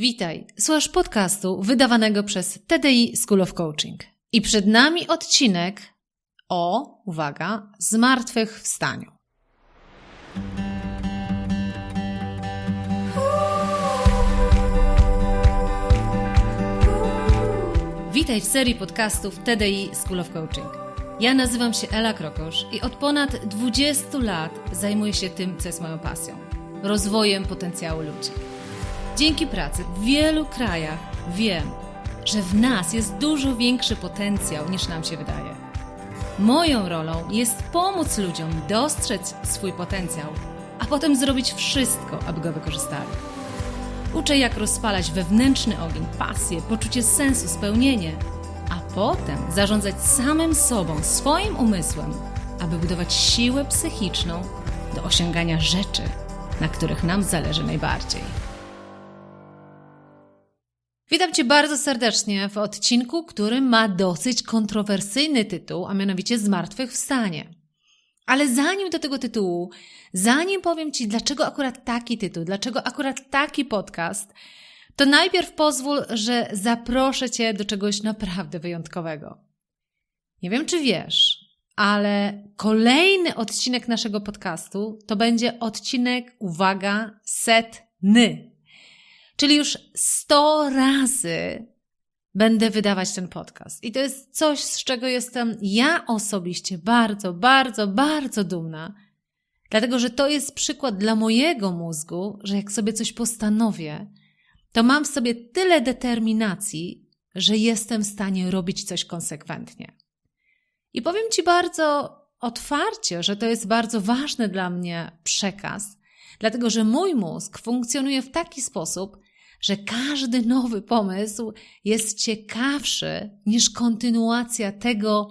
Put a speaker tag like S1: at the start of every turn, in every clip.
S1: Witaj, słuchasz podcastu wydawanego przez TDI School of Coaching. I przed nami odcinek o, uwaga, zmartwychwstaniu. Witaj w serii podcastów TDI School of Coaching. Ja nazywam się Ela Krokosz i od ponad 20 lat zajmuję się tym, co jest moją pasją rozwojem potencjału ludzi. Dzięki pracy w wielu krajach wiem, że w nas jest dużo większy potencjał niż nam się wydaje. Moją rolą jest pomóc ludziom dostrzec swój potencjał, a potem zrobić wszystko, aby go wykorzystali. Uczę, jak rozpalać wewnętrzny ogień, pasję, poczucie sensu, spełnienie, a potem zarządzać samym sobą, swoim umysłem, aby budować siłę psychiczną do osiągania rzeczy, na których nam zależy najbardziej. Witam Cię bardzo serdecznie w odcinku, który ma dosyć kontrowersyjny tytuł, a mianowicie Zmartwychwstanie. Ale zanim do tego tytułu, zanim powiem Ci, dlaczego akurat taki tytuł, dlaczego akurat taki podcast, to najpierw pozwól, że zaproszę Cię do czegoś naprawdę wyjątkowego. Nie wiem, czy wiesz, ale kolejny odcinek naszego podcastu to będzie odcinek, uwaga, setny. Czyli już 100 razy będę wydawać ten podcast. I to jest coś, z czego jestem ja osobiście bardzo, bardzo, bardzo dumna. Dlatego, że to jest przykład dla mojego mózgu, że jak sobie coś postanowię, to mam w sobie tyle determinacji, że jestem w stanie robić coś konsekwentnie. I powiem Ci bardzo otwarcie, że to jest bardzo ważny dla mnie przekaz, dlatego że mój mózg funkcjonuje w taki sposób, że każdy nowy pomysł jest ciekawszy niż kontynuacja tego,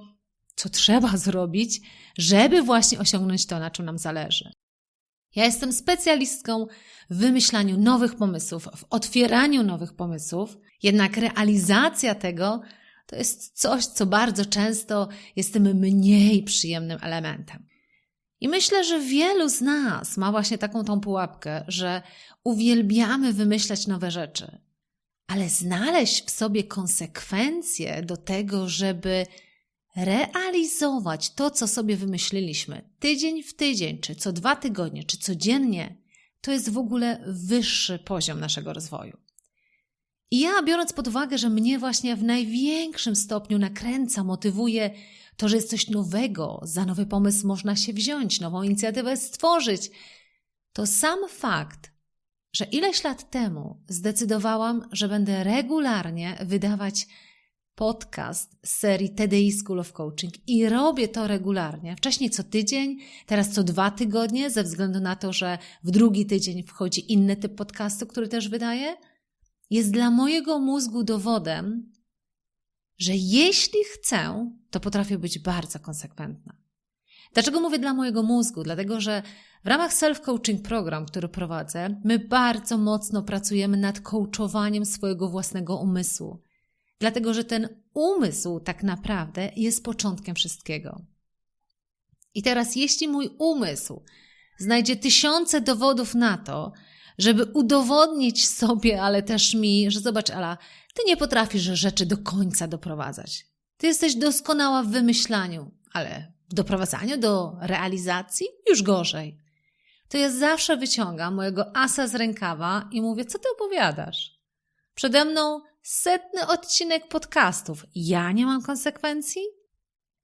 S1: co trzeba zrobić, żeby właśnie osiągnąć to, na czym nam zależy. Ja jestem specjalistką w wymyślaniu nowych pomysłów, w otwieraniu nowych pomysłów, jednak realizacja tego to jest coś, co bardzo często jest tym mniej przyjemnym elementem. I myślę, że wielu z nas ma właśnie taką tą pułapkę, że uwielbiamy wymyślać nowe rzeczy, ale znaleźć w sobie konsekwencje do tego, żeby realizować to, co sobie wymyśliliśmy tydzień w tydzień, czy co dwa tygodnie, czy codziennie, to jest w ogóle wyższy poziom naszego rozwoju. I ja, biorąc pod uwagę, że mnie właśnie w największym stopniu nakręca, motywuje to, że jest coś nowego, za nowy pomysł można się wziąć, nową inicjatywę stworzyć, to sam fakt, że ileś lat temu zdecydowałam, że będę regularnie wydawać podcast z serii TDI School of Coaching i robię to regularnie. Wcześniej co tydzień, teraz co dwa tygodnie, ze względu na to, że w drugi tydzień wchodzi inny typ podcastu, który też wydaję – jest dla mojego mózgu dowodem, że jeśli chcę, to potrafię być bardzo konsekwentna. Dlaczego mówię dla mojego mózgu? Dlatego, że w ramach self-coaching program, który prowadzę, my bardzo mocno pracujemy nad coachowaniem swojego własnego umysłu. Dlatego, że ten umysł tak naprawdę jest początkiem wszystkiego. I teraz, jeśli mój umysł znajdzie tysiące dowodów na to, żeby udowodnić sobie, ale też mi, że zobacz, Ala, ty nie potrafisz rzeczy do końca doprowadzać. Ty jesteś doskonała w wymyślaniu, ale w doprowadzaniu do realizacji już gorzej. To ja zawsze wyciągam mojego asa z rękawa i mówię, co ty opowiadasz? Przede mną setny odcinek podcastów. Ja nie mam konsekwencji?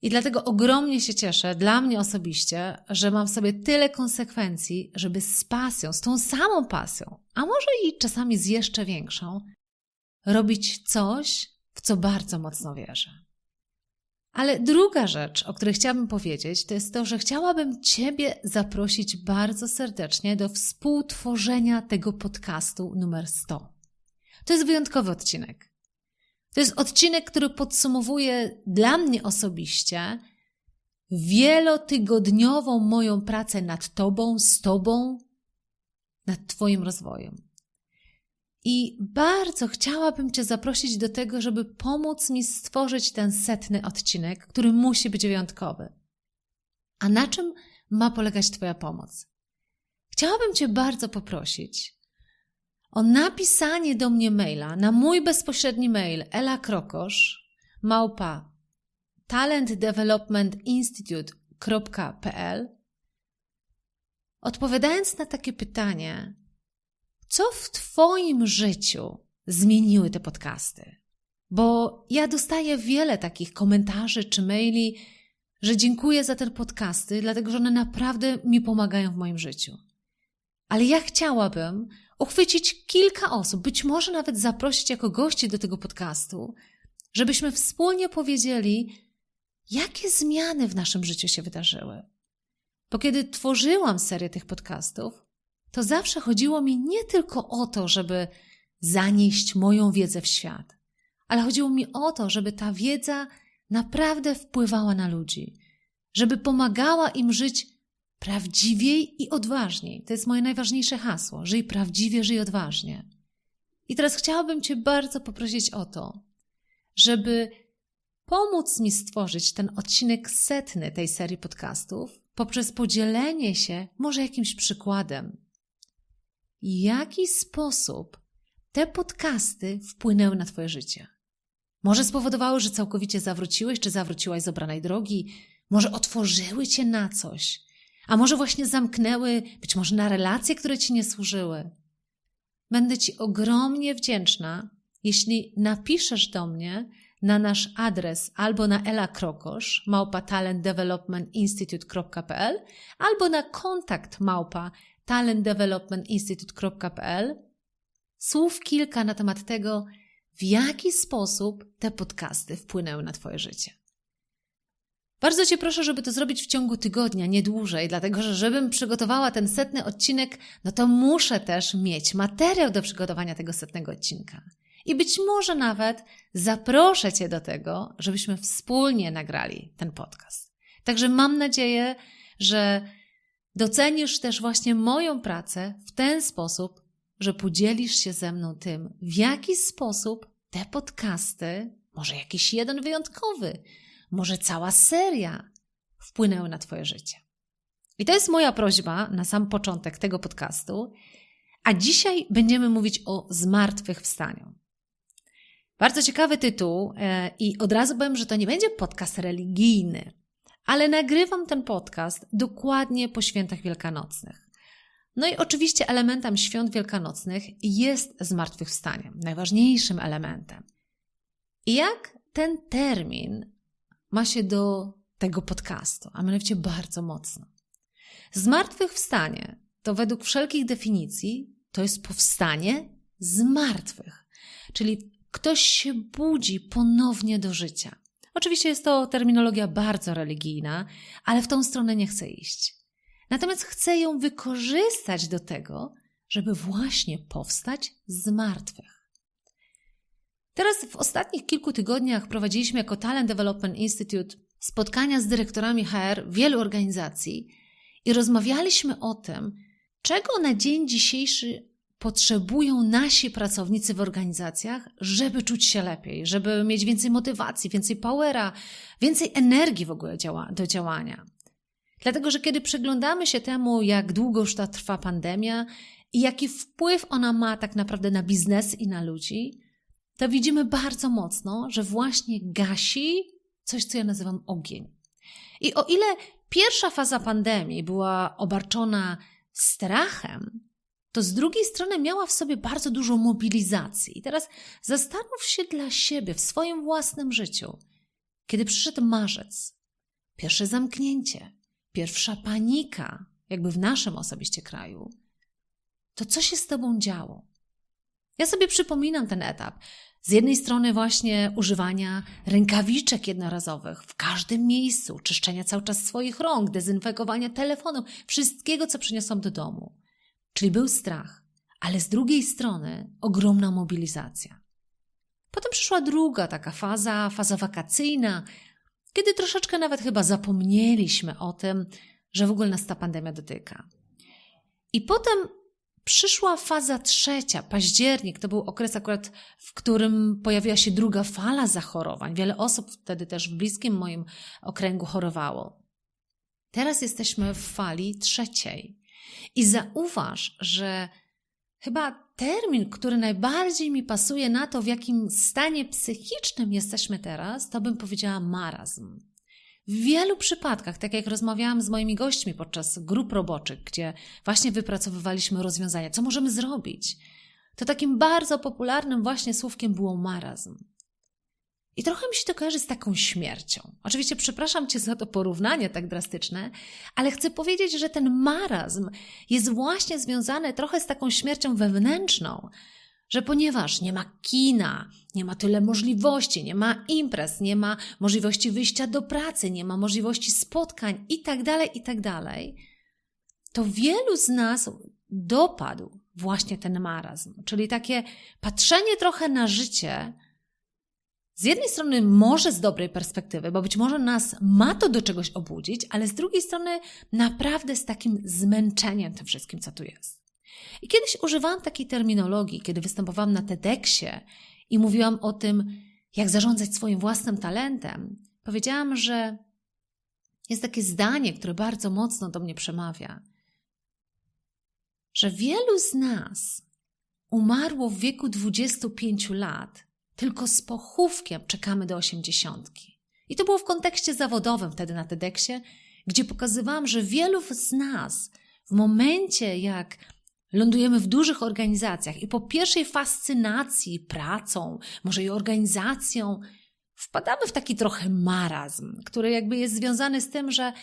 S1: I dlatego ogromnie się cieszę, dla mnie osobiście, że mam w sobie tyle konsekwencji, żeby z pasją, z tą samą pasją, a może i czasami z jeszcze większą, robić coś, w co bardzo mocno wierzę. Ale druga rzecz, o której chciałabym powiedzieć, to jest to, że chciałabym Ciebie zaprosić bardzo serdecznie do współtworzenia tego podcastu numer 100. To jest wyjątkowy odcinek. To jest odcinek, który podsumowuje dla mnie osobiście wielotygodniową moją pracę nad Tobą, z Tobą, nad Twoim rozwojem. I bardzo chciałabym Cię zaprosić do tego, żeby pomóc mi stworzyć ten setny odcinek, który musi być wyjątkowy. A na czym ma polegać Twoja pomoc? Chciałabym Cię bardzo poprosić o napisanie do mnie maila na mój bezpośredni mail elakrokosz małpa talentdevelopmentinstitute.pl odpowiadając na takie pytanie, co w Twoim życiu zmieniły te podcasty? Bo ja dostaję wiele takich komentarzy czy maili, że dziękuję za te podcasty, dlatego że one naprawdę mi pomagają w moim życiu. Ale ja chciałabym uchwycić kilka osób, być może nawet zaprosić jako gości do tego podcastu, żebyśmy wspólnie powiedzieli, jakie zmiany w naszym życiu się wydarzyły. Bo kiedy tworzyłam serię tych podcastów, to zawsze chodziło mi nie tylko o to, żeby zanieść moją wiedzę w świat, ale chodziło mi o to, żeby ta wiedza naprawdę wpływała na ludzi, żeby pomagała im żyć prawdziwiej i odważniej. To jest moje najważniejsze hasło: żyj prawdziwie, żyj odważnie. I teraz chciałabym Cię bardzo poprosić o to, żeby pomóc mi stworzyć ten odcinek setny tej serii podcastów poprzez podzielenie się może jakimś przykładem. Jaki sposób te podcasty wpłynęły na Twoje życie? Może spowodowały, że całkowicie zawróciłeś, czy zawróciłaś z obranej drogi? Może otworzyły Cię na coś? A może właśnie zamknęły, być może na relacje, które Ci nie służyły? Będę Ci ogromnie wdzięczna, jeśli napiszesz do mnie na nasz adres albo na Ela Krokosz, małpa talentdevelopmentinstitute.pl albo na kontakt małpa talentdevelopmentinstitute.pl słów kilka na temat tego, w jaki sposób te podcasty wpłynęły na Twoje życie. Bardzo Cię proszę, żeby to zrobić w ciągu tygodnia, nie dłużej, dlatego że żebym przygotowała ten setny odcinek, no to muszę też mieć materiał do przygotowania tego setnego odcinka. I być może nawet zaproszę Cię do tego, żebyśmy wspólnie nagrali ten podcast. Także mam nadzieję, że docenisz też właśnie moją pracę w ten sposób, że podzielisz się ze mną tym, w jaki sposób te podcasty, może jakiś jeden wyjątkowy, może cała seria wpłynęły na Twoje życie. I to jest moja prośba na sam początek tego podcastu. A dzisiaj będziemy mówić o zmartwychwstaniu. Bardzo ciekawy tytuł e, i od razu powiem, że to nie będzie podcast religijny, ale nagrywam ten podcast dokładnie po świętach wielkanocnych. No i oczywiście elementem świąt wielkanocnych jest zmartwychwstanie, najważniejszym elementem. I jak ten termin ma się do tego podcastu, a mianowicie bardzo mocno. Zmartwychwstanie to według wszelkich definicji to jest powstanie z martwych, czyli ktoś się budzi ponownie do życia. Oczywiście jest to terminologia bardzo religijna, ale w tą stronę nie chcę iść. Natomiast chcę ją wykorzystać do tego, żeby właśnie powstać z martwych. Teraz w ostatnich kilku tygodniach prowadziliśmy jako Talent Development Institute spotkania z dyrektorami HR wielu organizacji i rozmawialiśmy o tym, czego na dzień dzisiejszy potrzebują nasi pracownicy w organizacjach, żeby czuć się lepiej, żeby mieć więcej motywacji, więcej powera, więcej energii w ogóle do działania. Dlatego, że kiedy przyglądamy się temu, jak długo już ta trwa pandemia i jaki wpływ ona ma tak naprawdę na biznes i na ludzi, to widzimy bardzo mocno, że właśnie gasi coś, co ja nazywam ogień. I o ile pierwsza faza pandemii była obarczona strachem, to z drugiej strony miała w sobie bardzo dużo mobilizacji. I teraz zastanów się dla siebie w swoim własnym życiu, kiedy przyszedł marzec, pierwsze zamknięcie, pierwsza panika, jakby w naszym osobiście kraju, to co się z tobą działo? Ja sobie przypominam ten etap. Z jednej strony właśnie używania rękawiczek jednorazowych w każdym miejscu, czyszczenia cały czas swoich rąk, dezynfekowania telefonu, wszystkiego, co przyniosłam do domu. Czyli był strach, ale z drugiej strony ogromna mobilizacja. Potem przyszła druga taka faza, faza wakacyjna, kiedy troszeczkę nawet chyba zapomnieliśmy o tym, że w ogóle nas ta pandemia dotyka. I potem przyszła faza trzecia, październik, to był okres akurat, w którym pojawiła się druga fala zachorowań. Wiele osób wtedy też w bliskim moim okręgu chorowało. Teraz jesteśmy w fali trzeciej. I zauważ, że chyba termin, który najbardziej mi pasuje na to, w jakim stanie psychicznym jesteśmy teraz, to bym powiedziała marazm. W wielu przypadkach, tak jak rozmawiałam z moimi gośćmi podczas grup roboczych, gdzie właśnie wypracowywaliśmy rozwiązania, co możemy zrobić, to takim bardzo popularnym właśnie słówkiem było marazm. I trochę mi się to kojarzy z taką śmiercią. Oczywiście przepraszam Cię za to porównanie tak drastyczne, ale chcę powiedzieć, że ten marazm jest właśnie związany trochę z taką śmiercią wewnętrzną, że ponieważ nie ma kina, nie ma tyle możliwości, nie ma imprez, nie ma możliwości wyjścia do pracy, nie ma możliwości spotkań i tak dalej, i tak to wielu z nas dopadł właśnie ten marazm, czyli takie patrzenie trochę na życie z jednej strony może z dobrej perspektywy, bo być może nas ma to do czegoś obudzić, ale z drugiej strony naprawdę z takim zmęczeniem tym wszystkim, co tu jest. I kiedyś używałam takiej terminologii, kiedy występowałam na TEDxie i mówiłam o tym, jak zarządzać swoim własnym talentem. Powiedziałam, że jest takie zdanie, które bardzo mocno do mnie przemawia, że wielu z nas umarło w wieku 25 lat, tylko z pochówkiem czekamy do osiemdziesiątki. I to było w kontekście zawodowym wtedy na TEDxie, gdzie pokazywałam, że wielu z nas w momencie, jak lądujemy w dużych organizacjach i po pierwszej fascynacji pracą, może i organizacją, wpadamy w taki trochę marazm, który jakby jest związany z tym, że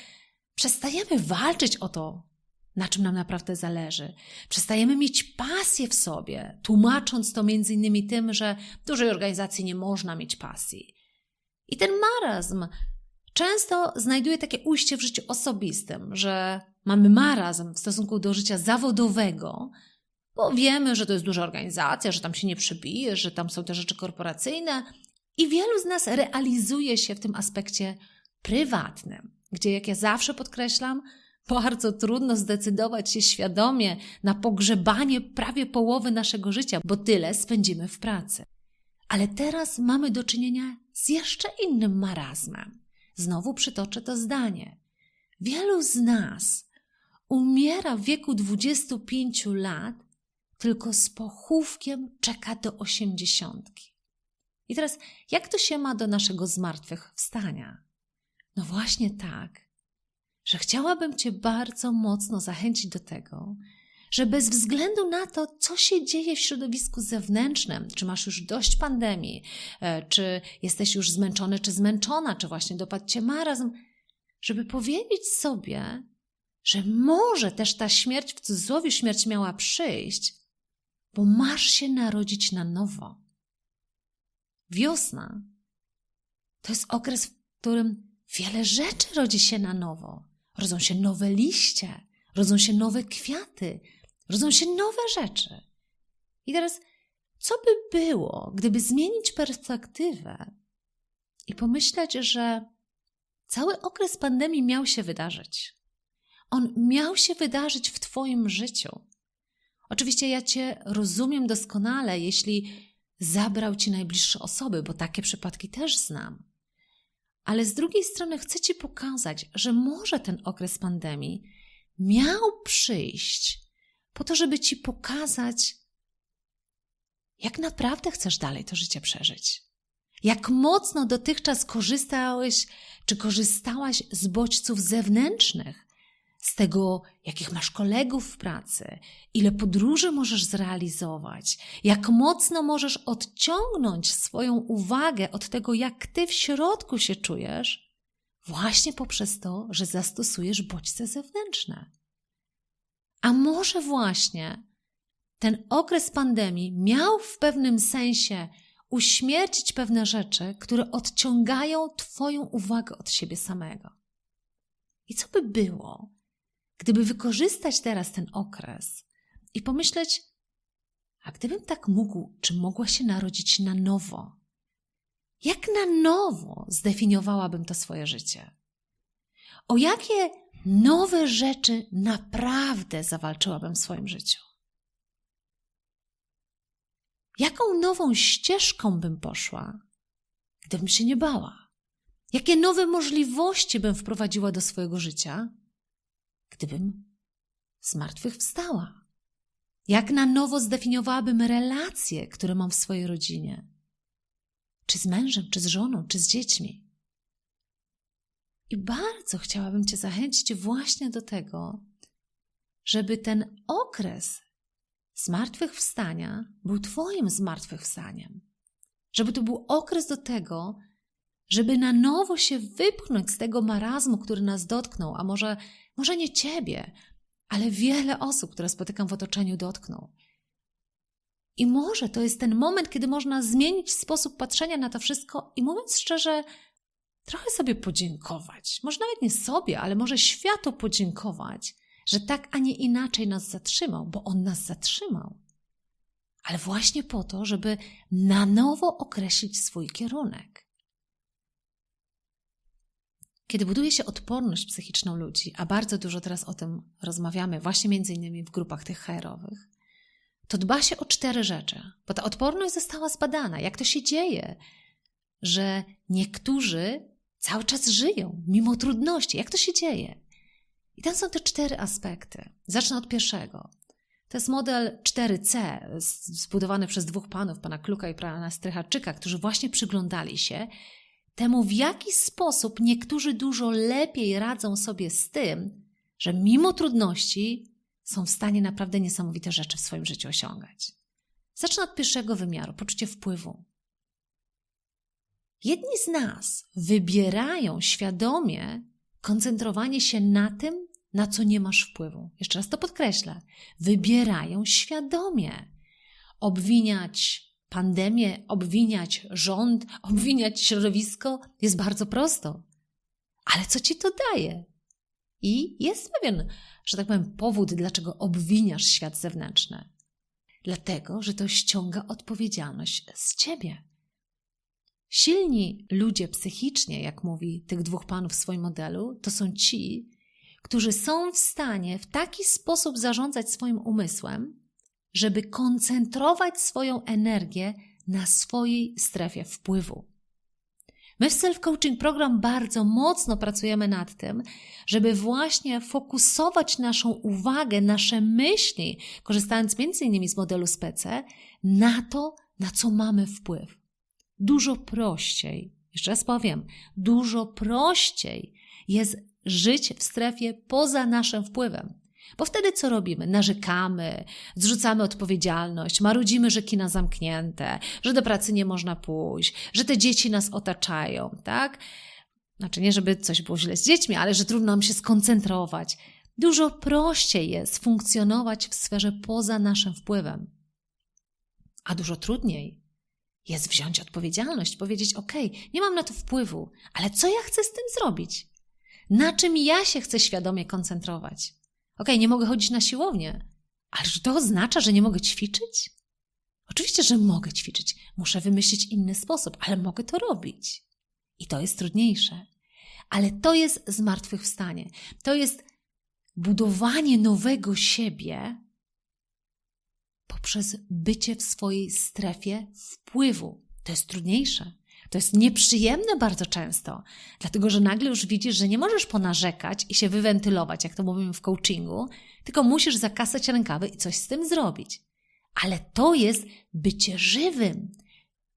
S1: przestajemy walczyć o to, na czym nam naprawdę zależy. Przestajemy mieć pasję w sobie, tłumacząc to między innymi tym, że w dużej organizacji nie można mieć pasji. I ten marazm często znajduje takie ujście w życiu osobistym, że mamy marazm w stosunku do życia zawodowego, bo wiemy, że to jest duża organizacja, że tam się nie przebije, że tam są te rzeczy korporacyjne i wielu z nas realizuje się w tym aspekcie prywatnym, gdzie, jak ja zawsze podkreślam, bardzo trudno zdecydować się świadomie na pogrzebanie prawie połowy naszego życia, bo tyle spędzimy w pracy. Ale teraz mamy do czynienia z jeszcze innym marazmem. Znowu przytoczę to zdanie. Wielu z nas umiera w wieku 25 lat, tylko z pochówkiem czeka do osiemdziesiątki. I teraz, jak to się ma do naszego zmartwychwstania? No właśnie tak, że chciałabym Cię bardzo mocno zachęcić do tego, że bez względu na to, co się dzieje w środowisku zewnętrznym, czy masz już dość pandemii, e, czy jesteś już zmęczony, czy zmęczona, czy właśnie dopadł Cię marazm, żeby powiedzieć sobie, że może też ta śmierć, w cudzysłowie śmierć miała przyjść, bo masz się narodzić na nowo. Wiosna to jest okres, w którym wiele rzeczy rodzi się na nowo. Rodzą się nowe liście, rodzą się nowe kwiaty, rodzą się nowe rzeczy. I teraz, co by było, gdyby zmienić perspektywę i pomyśleć, że cały okres pandemii miał się wydarzyć? On miał się wydarzyć w Twoim życiu. Oczywiście ja Cię rozumiem doskonale, jeśli zabrał Ci najbliższe osoby, bo takie przypadki też znam. Ale z drugiej strony chcę Ci pokazać, że może ten okres pandemii miał przyjść po to, żeby Ci pokazać, jak naprawdę chcesz dalej to życie przeżyć. Jak mocno dotychczas korzystałeś czy korzystałaś z bodźców zewnętrznych, z tego, jakich masz kolegów w pracy, ile podróży możesz zrealizować, jak mocno możesz odciągnąć swoją uwagę od tego, jak ty w środku się czujesz, właśnie poprzez to, że zastosujesz bodźce zewnętrzne. A może właśnie ten okres pandemii miał w pewnym sensie uśmiercić pewne rzeczy, które odciągają Twoją uwagę od siebie samego. I co by było, gdyby wykorzystać teraz ten okres i pomyśleć, a gdybym tak mógł, czy mogła się narodzić na nowo? Jak na nowo zdefiniowałabym to swoje życie? O jakie nowe rzeczy naprawdę zawalczyłabym w swoim życiu? Jaką nową ścieżką bym poszła, gdybym się nie bała? Jakie nowe możliwości bym wprowadziła do swojego życia, gdybym z martwych wstała? Jak na nowo zdefiniowałabym relacje, które mam w swojej rodzinie? Czy z mężem, czy z żoną, czy z dziećmi? I bardzo chciałabym Cię zachęcić właśnie do tego, żeby ten okres zmartwychwstania był Twoim zmartwychwstaniem. Żeby to był okres do tego, żeby na nowo się wypchnąć z tego marazmu, który nas dotknął, a może, może nie Ciebie, ale wiele osób, które spotykam w otoczeniu, dotknął. I może to jest ten moment, kiedy można zmienić sposób patrzenia na to wszystko i mówiąc szczerze, trochę sobie podziękować. Może nawet nie sobie, ale może światu podziękować, że tak, a nie inaczej nas zatrzymał, bo on nas zatrzymał. Ale właśnie po to, żeby na nowo określić swój kierunek. Kiedy buduje się odporność psychiczną ludzi, a bardzo dużo teraz o tym rozmawiamy, właśnie między innymi w grupach tych HR-owych, to dba się o cztery rzeczy, bo ta odporność została zbadana. Jak to się dzieje, że niektórzy cały czas żyją mimo trudności? Jak to się dzieje? I tam są te cztery aspekty. Zacznę od pierwszego. To jest model 4C, zbudowany przez dwóch panów, pana Kluka i pana Strychaczyka, którzy właśnie przyglądali się temu, w jaki sposób niektórzy dużo lepiej radzą sobie z tym, że mimo trudności są w stanie naprawdę niesamowite rzeczy w swoim życiu osiągać. Zacznę od pierwszego wymiaru poczucie wpływu. Jedni z nas wybierają świadomie koncentrowanie się na tym, na co nie masz wpływu. Jeszcze raz to podkreślę. Wybierają świadomie. Obwiniać pandemię, obwiniać rząd, obwiniać środowisko jest bardzo prosto. Ale co ci to daje? I jest pewien, że tak powiem, powód, dlaczego obwiniasz świat zewnętrzny. Dlatego, że to ściąga odpowiedzialność z ciebie. Silni ludzie psychicznie, jak mówi tych dwóch panów w swoim modelu, to są ci, którzy są w stanie w taki sposób zarządzać swoim umysłem, żeby koncentrować swoją energię na swojej strefie wpływu. My w Self Coaching Program bardzo mocno pracujemy nad tym, żeby właśnie fokusować naszą uwagę, nasze myśli, korzystając między innymi z modelu SPECE, na to, na co mamy wpływ. Dużo prościej, jeszcze raz powiem, dużo prościej jest żyć w strefie poza naszym wpływem. Bo wtedy co robimy? Narzekamy, zrzucamy odpowiedzialność, marudzimy, że kina zamknięte, że do pracy nie można pójść, że te dzieci nas otaczają, tak? Znaczy nie, żeby coś było źle z dziećmi, ale że trudno nam się skoncentrować. Dużo prościej jest funkcjonować w sferze poza naszym wpływem. A dużo trudniej jest wziąć odpowiedzialność, powiedzieć: OK, nie mam na to wpływu, ale co ja chcę z tym zrobić? Na czym ja się chcę świadomie koncentrować? OK, nie mogę chodzić na siłownię, ale czy to oznacza, że nie mogę ćwiczyć? Oczywiście, że mogę ćwiczyć. Muszę wymyślić inny sposób, ale mogę to robić. I to jest trudniejsze. Ale to jest zmartwychwstanie. To jest budowanie nowego siebie poprzez bycie w swojej strefie wpływu. To jest trudniejsze. To jest nieprzyjemne bardzo często, dlatego że nagle już widzisz, że nie możesz ponarzekać i się wywentylować, jak to mówimy w coachingu, tylko musisz zakasać rękawy i coś z tym zrobić. Ale to jest bycie żywym.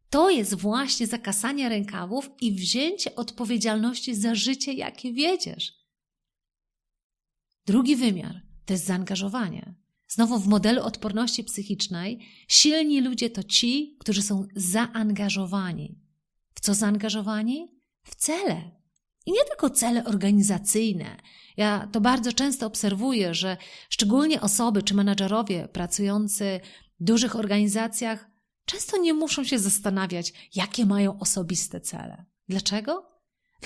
S1: To jest właśnie zakasanie rękawów i wzięcie odpowiedzialności za życie, jakie wiedziesz. Drugi wymiar to jest zaangażowanie. Znowu w modelu odporności psychicznej silni ludzie to ci, którzy są zaangażowani. W co zaangażowani? W cele. I nie tylko cele organizacyjne. Ja to bardzo często obserwuję, że szczególnie osoby czy menadżerowie pracujący w dużych organizacjach często nie muszą się zastanawiać, jakie mają osobiste cele. Dlaczego?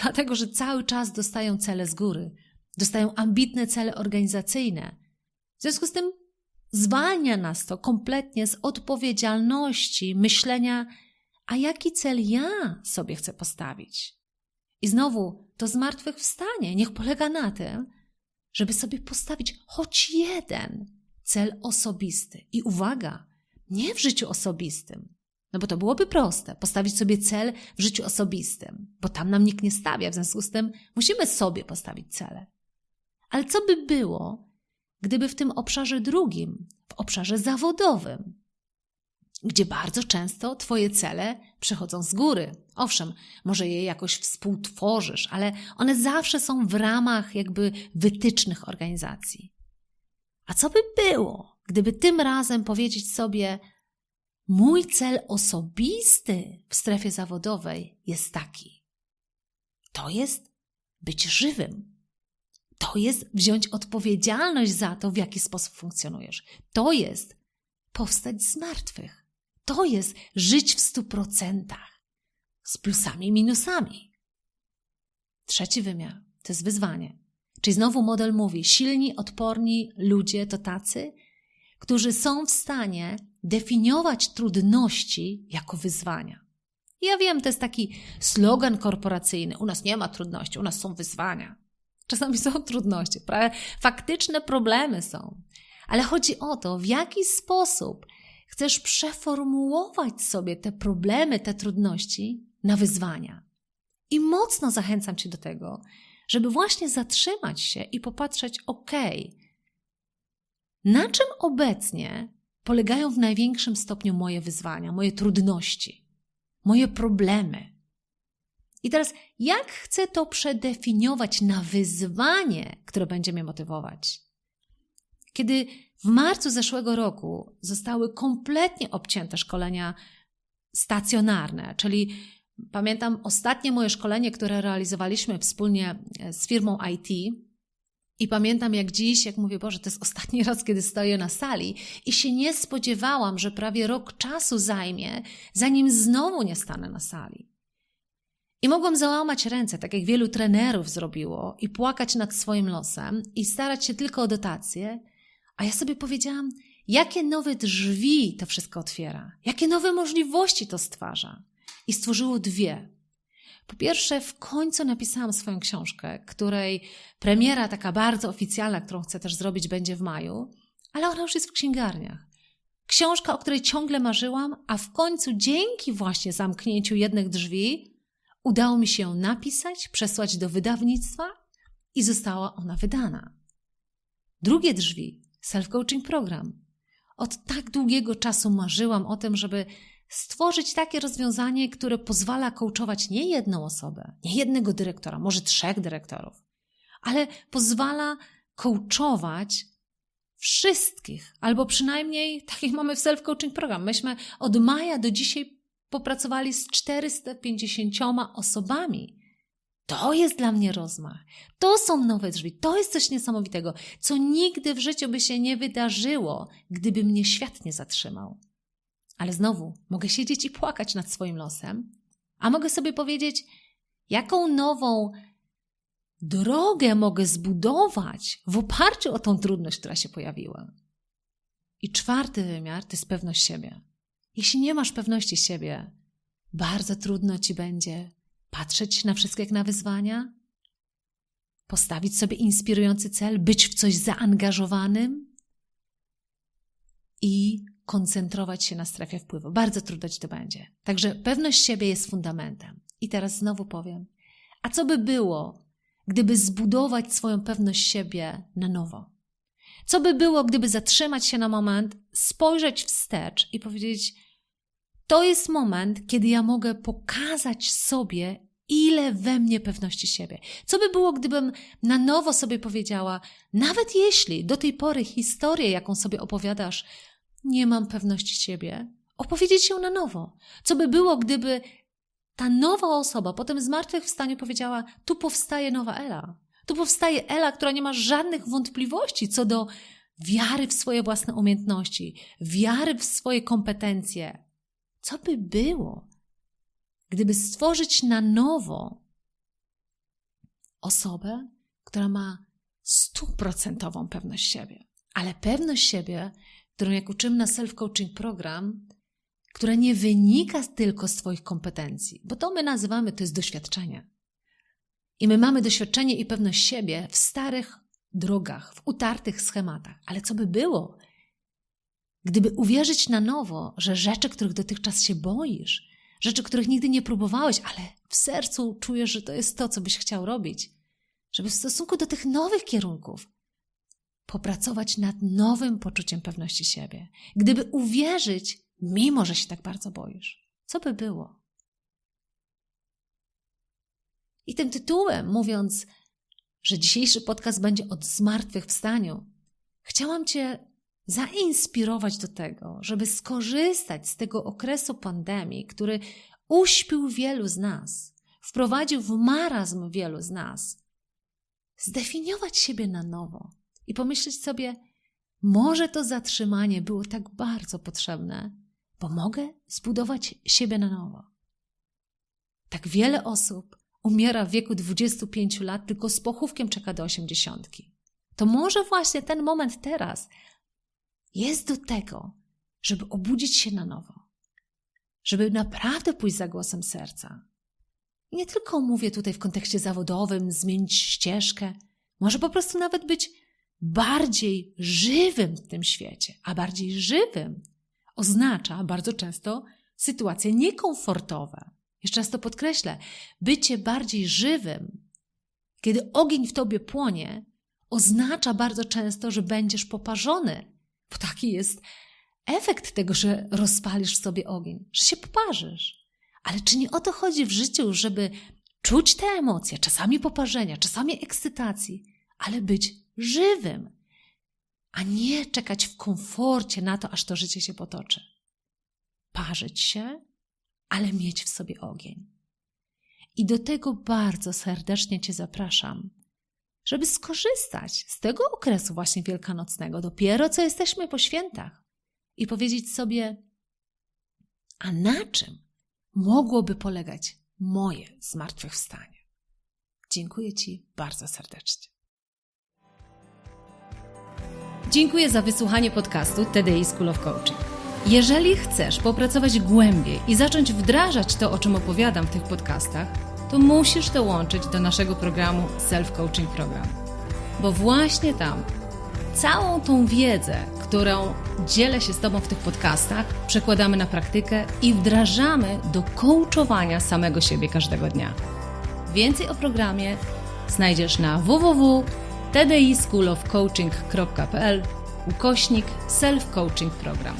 S1: Dlatego, że cały czas dostają cele z góry, dostają ambitne cele organizacyjne. W związku z tym zwalnia nas to kompletnie z odpowiedzialności myślenia a jaki cel ja sobie chcę postawić? I znowu to zmartwychwstanie niech polega na tym, żeby sobie postawić choć jeden cel osobisty. I uwaga, nie w życiu osobistym, no bo to byłoby proste, postawić sobie cel w życiu osobistym, bo tam nam nikt nie stawia, w związku z tym musimy sobie postawić cele. Ale co by było, gdyby w tym obszarze drugim, w obszarze zawodowym, gdzie bardzo często Twoje cele przychodzą z góry. Owszem, może je jakoś współtworzysz, ale one zawsze są w ramach jakby wytycznych organizacji. A co by było, gdyby tym razem powiedzieć sobie: Mój cel osobisty w strefie zawodowej jest taki. To jest być żywym. To jest wziąć odpowiedzialność za to, w jaki sposób funkcjonujesz. To jest powstać z martwych. To jest żyć w stu procentach. Z plusami i minusami. Trzeci wymiar to jest wyzwanie. Czyli znowu model mówi: silni, odporni ludzie to tacy, którzy są w stanie definiować trudności jako wyzwania. Ja wiem, to jest taki slogan korporacyjny. U nas nie ma trudności, u nas są wyzwania. Czasami są trudności, faktyczne problemy są. Ale chodzi o to, w jaki sposób chcesz przeformułować sobie te problemy, te trudności na wyzwania. I mocno zachęcam Cię do tego, żeby właśnie zatrzymać się i popatrzeć, ok, na czym obecnie polegają w największym stopniu moje wyzwania, moje trudności, moje problemy. I teraz, jak chcę to przedefiniować na wyzwanie, które będzie mnie motywować? Kiedy w marcu zeszłego roku zostały kompletnie obcięte szkolenia stacjonarne, czyli pamiętam ostatnie moje szkolenie, które realizowaliśmy wspólnie z firmą IT, i pamiętam jak dziś, jak mówię, Boże, to jest ostatni raz, kiedy stoję na sali i się nie spodziewałam, że prawie rok czasu zajmie, zanim znowu nie stanę na sali. I mogłam załamać ręce, tak jak wielu trenerów zrobiło, i płakać nad swoim losem i starać się tylko o dotacje, a ja sobie powiedziałam, jakie nowe drzwi to wszystko otwiera, jakie nowe możliwości to stwarza. I stworzyło dwie. Po pierwsze, w końcu napisałam swoją książkę, której premiera taka bardzo oficjalna, którą chcę też zrobić, będzie w maju, ale ona już jest w księgarniach. Książka, o której ciągle marzyłam, a w końcu dzięki właśnie zamknięciu jednych drzwi udało mi się ją napisać, przesłać do wydawnictwa i została ona wydana. Drugie drzwi self-coaching program. Od tak długiego czasu marzyłam o tym, żeby stworzyć takie rozwiązanie, które pozwala coachować nie jedną osobę, nie jednego dyrektora, może trzech dyrektorów, ale pozwala coachować wszystkich, albo przynajmniej takich mamy w self-coaching program. Myśmy od maja do dzisiaj popracowali z 450 osobami. To jest dla mnie rozmach. To są nowe drzwi. To jest coś niesamowitego, co nigdy w życiu by się nie wydarzyło, gdyby mnie świat nie zatrzymał. Ale znowu, mogę siedzieć i płakać nad swoim losem, a mogę sobie powiedzieć, jaką nową drogę mogę zbudować w oparciu o tą trudność, która się pojawiła. I czwarty wymiar to jest pewność siebie. Jeśli nie masz pewności siebie, bardzo trudno ci będzie patrzeć na wszystko jak na wyzwania, postawić sobie inspirujący cel, być w coś zaangażowanym i koncentrować się na strefie wpływu. Bardzo trudno ci to będzie. Także pewność siebie jest fundamentem. I teraz znowu powiem, a co by było, gdyby zbudować swoją pewność siebie na nowo? Co by było, gdyby zatrzymać się na moment, spojrzeć wstecz i powiedzieć: To jest moment, kiedy ja mogę pokazać sobie, ile we mnie pewności siebie. Co by było, gdybym na nowo sobie powiedziała, nawet jeśli do tej pory historię, jaką sobie opowiadasz, nie mam pewności siebie, opowiedzieć ją na nowo. Co by było, gdyby ta nowa osoba potem zmartwychwstaniu powiedziała: Tu powstaje nowa Ela. Tu powstaje Ela, która nie ma żadnych wątpliwości co do wiary w swoje własne umiejętności, wiary w swoje kompetencje. Co by było, gdyby stworzyć na nowo osobę, która ma stuprocentową pewność siebie? Ale pewność siebie którą jak uczymy na self-coaching program, która nie wynika tylko z Twoich kompetencji, bo to my nazywamy to jest doświadczenie. I my mamy doświadczenie i pewność siebie w starych drogach, w utartych schematach. Ale co by było, gdyby uwierzyć na nowo, że rzeczy, których dotychczas się boisz, rzeczy, których nigdy nie próbowałeś, ale w sercu czujesz, że to jest to, co byś chciał robić, żeby w stosunku do tych nowych kierunków popracować nad nowym poczuciem pewności siebie, gdyby uwierzyć, mimo że się tak bardzo boisz, co by było? I tym tytułem, mówiąc, że dzisiejszy podcast będzie od zmartwychwstaniu, chciałam Cię zainspirować do tego, żeby skorzystać z tego okresu pandemii, który uśpił wielu z nas, wprowadził w marazm wielu z nas, zdefiniować siebie na nowo i pomyśleć sobie, może to zatrzymanie było tak bardzo potrzebne, bo mogę zbudować siebie na nowo. Tak wiele osób umiera w wieku 25 lat, tylko z pochówkiem czeka do 80. To może właśnie ten moment teraz jest do tego, żeby obudzić się na nowo, żeby naprawdę pójść za głosem serca. I nie tylko mówię tutaj w kontekście zawodowym, zmienić ścieżkę, może po prostu nawet być bardziej żywym w tym świecie, a bardziej żywym oznacza bardzo często sytuacje niekomfortowe. Jeszcze raz to podkreślę, bycie bardziej żywym, kiedy ogień w tobie płonie, oznacza bardzo często, że będziesz poparzony, bo taki jest efekt tego, że rozpalisz sobie ogień, że się poparzysz. Ale czy nie o to chodzi w życiu, żeby czuć te emocje, czasami poparzenia, czasami ekscytacji, ale być żywym, a nie czekać w komforcie na to, aż to życie się potoczy. Parzyć się, ale mieć w sobie ogień. I do tego bardzo serdecznie Cię zapraszam, żeby skorzystać z tego okresu właśnie wielkanocnego, dopiero co jesteśmy po świętach, i powiedzieć sobie, a na czym mogłoby polegać moje zmartwychwstanie? Dziękuję Ci bardzo serdecznie.
S2: Dziękuję za wysłuchanie podcastu TDI School of Coaching. Jeżeli chcesz popracować głębiej i zacząć wdrażać to, o czym opowiadam w tych podcastach, to musisz dołączyć do naszego programu Self Coaching Program. Bo właśnie tam całą tą wiedzę, którą dzielę się z Tobą w tych podcastach, przekładamy na praktykę i wdrażamy do coachowania samego siebie każdego dnia. Więcej o programie znajdziesz na www.tdischoolofcoaching.pl ukośnik self-coaching program.